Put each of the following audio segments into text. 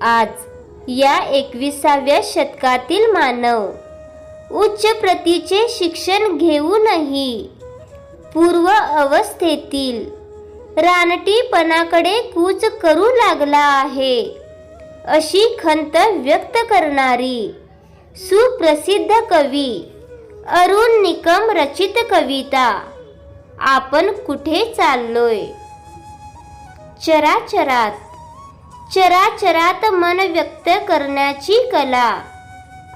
आज या एकविसाव्या शतकातील मानव उच्च प्रतीचे शिक्षण घेऊनही पूर्व अवस्थेतील रानटीपणाकडे कूच करू लागला आहे अशी खंत व्यक्त करणारी सुप्रसिद्ध कवी अरुण निकम रचित कविता आपण कुठे चाललोय? चराचरात चराचरात मन व्यक्त करण्याची कला.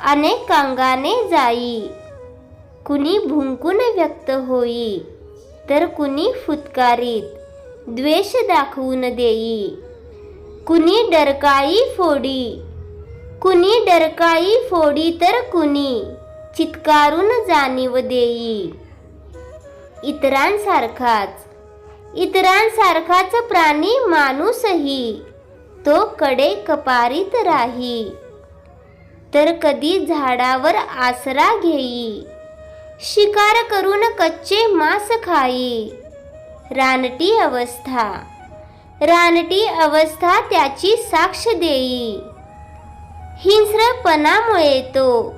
अनेकांगाने जाई. कुणी भुंकून व्यक्त होई तर कुणी फुतकारीत द्वेष दाखवून देई. कुणी डरकाई फोडी कुणी डरकाई फोडी तर कुणी चित्कारून जाणीव देई. इतरांसारखाच इतरांसारखाच प्राणी माणूसही तो कडे कपारीत राही. तर कधी झाडावर आसरा घेई. शिकार करून कच्चे मांस खाई. रानटी अवस्था. रानटी अवस्था त्याची साक्ष देई. हिंस्रपणामुळे तो.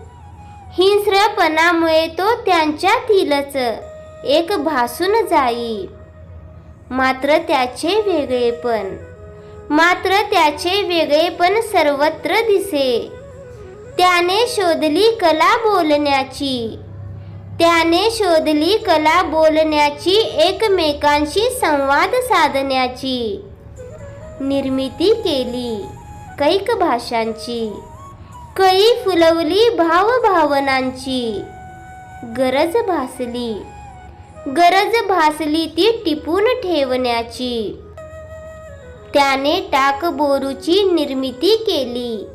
हिंस्रपणामुळे तो त्यांच्यातीलच एक भासून जाई. मात्र त्याचे वेगळेपण. मात्र त्याचे वेगळेपण सर्वत्र दिसे. त्याने शोधली कला बोलण्याची. त्याने शोधली कला बोलण्याची एकमेकांशी संवाद साधण्याची. निर्मिती केली कैक भाषांची. कळी फुलवली भावभावनांची गरज भासली. गरज भासली ती टिपून ठेवण्याची. त्याने टाकबोरूची निर्मिती केली.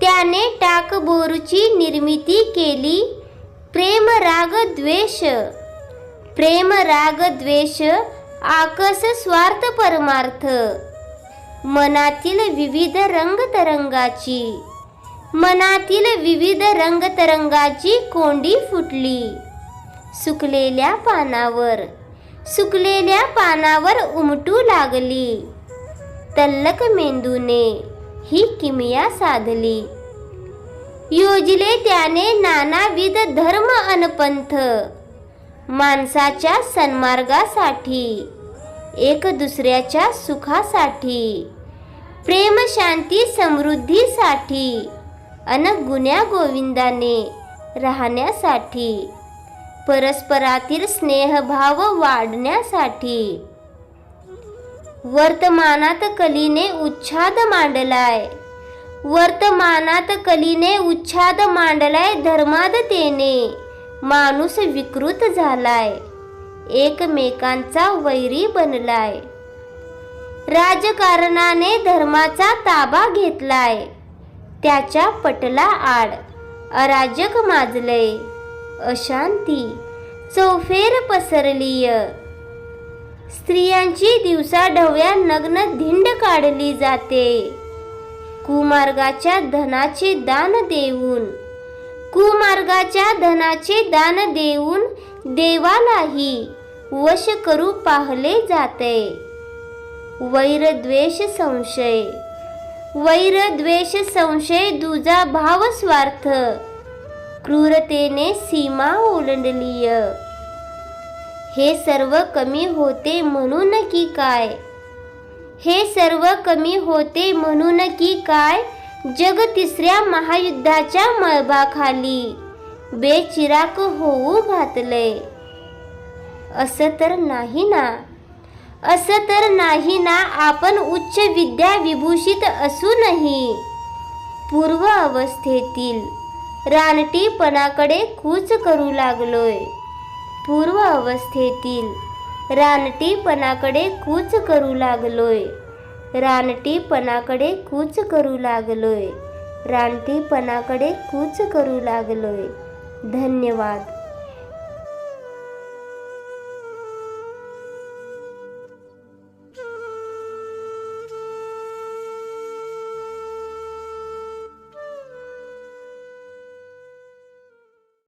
त्याने टाकबोरूची निर्मिती केली. प्रेम राग द्वेष. प्रेम राग द्वेष आकस स्वार्थ परमार्थ. मनातील विविध रंग तरंगाची मनातील विविध रंगतरंगाची कोंडी फुटली. सुकलेल्या पानावर. सुकलेल्या पानावर उमटू लागली. तल्लक मेंदूने ही किमिया साधली. योजले त्याने नानाविध धर्म अनपंथ माणसाच्या सन्मार्गासाठी एक दुसऱ्याच्या सुखासाठी प्रेम शांती समृद्धीसाठी अन गुण्या गोविंदाने राहण्यासाठी परस्परातील स्नेहभाव वाढण्यासाठी वर्तमानात कलीने उच्छाद मांडलाय. वर्तमानात कलीने उच्छाद मांडलाय धर्मादतेने माणूस विकृत झालाय. एकमेकांचा वैरी बनलाय. राजकारणाने धर्माचा ताबा घेतलाय. त्याच्या पटला आड अराजक माजलय. अशांती चौफेर पसरलीय. स्त्रियांची दिवसा ढवळ्या नग्न धिंड काढली जाते. कुमार्गाच्या धनाचे दान देऊन कुमार्गाच्या धनाचे दान देऊन देवालाही वश करू पाहले जाते. वैरद्वेष संशय वैरद्वेष संशय दुजा भाव स्वार्थ क्रूरतेने सीमा ओलांडलीय. हे सर्व कमी होते म्हणून की काय? हे सर्व कमी होते म्हणून की काय? जग तिसऱ्या महायुद्धाच्या मळबाखाली बेचिराक होऊ घातले. असं तर नाही ना? असं तर नाही ना आपण उच्च विद्या विभूषित असूनही पूर्व अवस्थेतील रानटीपणाकडे कूच करू लागलोय. पूर्व अवस्थेतील रानटीपणाकडे कूच करू लागलोय. रानटीपणाकडे कूच करू लागलोय. रानटीपणाकडे कूच करू लागलोय. धन्यवाद.